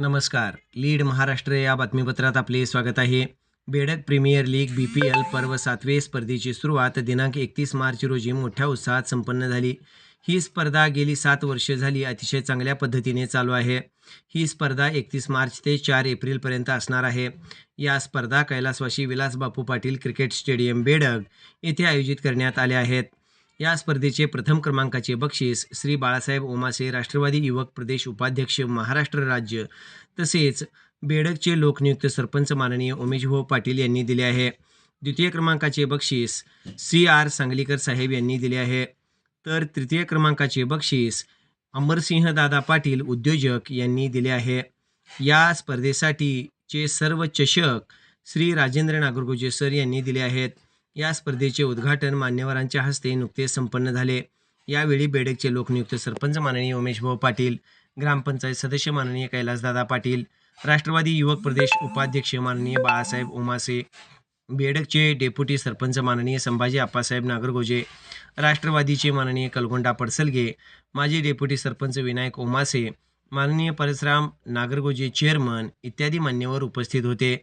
नमस्कार. लीड महाराष्ट्र या बातमीपत्रात आपले स्वागत आहे. Bedag premier league B P L पर्व सातवे स्पर्धेची सुरुवात दिनांक एकतीस मार्च रोजी मोठ्या उत्साहात संपन्न झाली. ही स्पर्धा गेली सात वर्षे झाली अतिशय चांगल्या पद्धतीने चालू आहे. ही स्पर्धा एकतीस मार्च ते चार एप्रिलपर्यंत असणार आहे. या स्पर्धा कैलासवाशी विलास बापू पाटील क्रिकेट स्टेडियम बेडग येथे आयोजित करण्यात आल्या आहेत. या स्पर्धेचे प्रथम क्रमांकाचे बक्षीस श्री बाळासाहेब ओमासे राष्ट्रवादी युवक प्रदेश उपाध्यक्ष महाराष्ट्र राज्य तसेच बेडकचे लोकनियुक्त सरपंच माननीय उमेशभाऊ पाटील यांनी दिले आहे. द्वितीय क्रमांकाचे बक्षीस सी आर सांगलीकर साहेब यांनी दिले आहे. तर तृतीय क्रमांकाचे बक्षीस अमरसिंह दादा पाटील उद्योजक यांनी दिले आहे. या स्पर्धेसाठीचे सर्व चषक श्री राजेंद्र नागरगोजे सर यांनी दिले आहेत. या स्पर्धेचे उद्घाटन मान्यवरांच्या हस्ते नुकतेच संपन्न झाले. यावेळी बेडकचे लोकनियुक्त सरपंच माननीय उमेशभाऊ पाटील ग्रामपंचायत सदस्य माननीय कैलासदादा पाटील राष्ट्रवादी युवक प्रदेश उपाध्यक्ष माननीय बाळासाहेब उमासे बेडकचे डेप्युटी सरपंच माननीय संभाजी आप्पासाहेब नागरगोजे राष्ट्रवादीचे माननीय कलगोंडा पडसलगे माजी डेप्युटी सरपंच विनायक ओमासे माननीय परशुराम नागरगोजे चेअरमन इत्यादी मान्यवर उपस्थित होते.